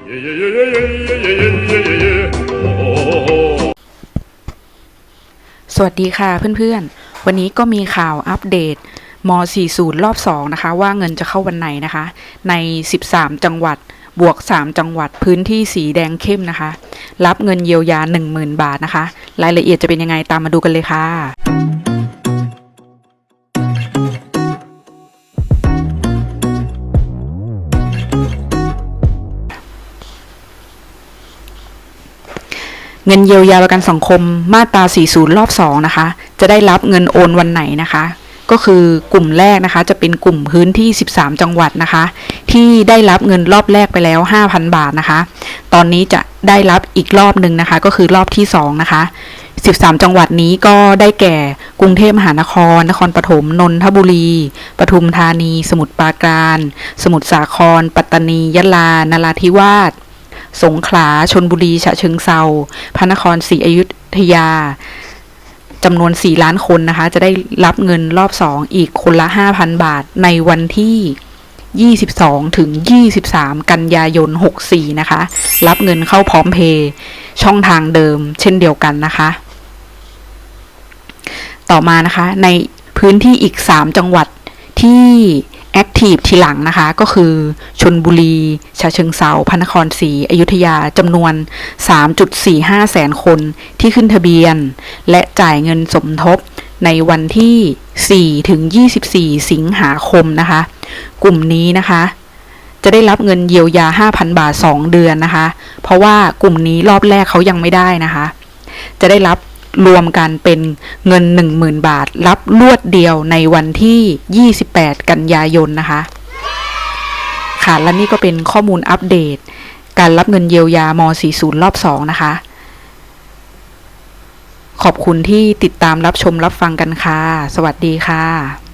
สวัสดีค่ะเพื่อนๆ วันนี้ก็มีข่าวอัปเดตม 40 รอบ 2 นะคะ ว่าเงินจะเข้าวันไหนนะคะ ใน 13 จังหวัดบวก 3 จังหวัดพื้นที่สีแดงเข้มนะคะ รับเงินเยียวยา 10,000 บาทนะคะ รายละเอียดจะเป็นยังไงตามมาดูกันเลยค่ะ เงินเยียวยาประกันสังคมมาตรา 40 รอบ 2 นะคะ จะได้รับเงินโอนวันไหนนะคะ ก็คือกลุ่มแรกนะคะ จะเป็นกลุ่มพื้นที่ 13 จังหวัดนะคะ ที่ได้รับเงินรอบแรกไปแล้ว 5,000 บาทนะคะ ตอนนี้จะได้รับอีกรอบหนึ่งนะคะ ก็คือรอบที่ 2 นะคะ 13 จังหวัดนี้ก็ได้แก่ กรุงเทพมหานคร นครปฐม นนทบุรี ปทุมธานี สมุทรปราการ สมุทรสาคร ปัตตานี ยะลา นราธิวาส สงขลาชนบุรี ฉะเชิงเซาพระนครศรีอยุธยาจำนวน 4 ล้านคนนะคะ จะได้รับเงินรอบ 2 อีกคนละ 5,000 บาทในวันที่ 22 ถึง 23 กันยายน 64 นะคะ รับเงินเข้าพร้อมเพย์ช่องทางเดิมเช่นเดียวกันนะคะ ต่อมานะคะในพื้นที่อีก 3 จังหวัดที่ แอคทีฟทีหลังนะคะ ก็คือชนบุรีฉะเชิงเซาพระนครศรีอยุธยาจำนวน 3.45 แสนคนที่ขึ้นทะเบียน และจ่ายเงินสมทบในวันที่ 4 ถึง 24 สิงหาคมนะคะ กลุ่มนี้นะคะ จะได้รับเงินเยียวยา 5,000 บาท 2 เดือนนะคะ เพราะว่ากลุ่มนี้รอบแรกเขายังไม่ได้นะคะ จะได้รับ รวมกันเป็นเงิน 10,000 บาท รับลวดเดียวในวันที่ 28 กันยายนนะคะ ค่ะ และนี่ก็เป็นข้อมูลอัปเดต การรับเงินเยียวยาม40 รอบ 2 นะคะ ขอบคุณที่ติดตามรับชมรับฟังกันค่ะ สวัสดีค่ะ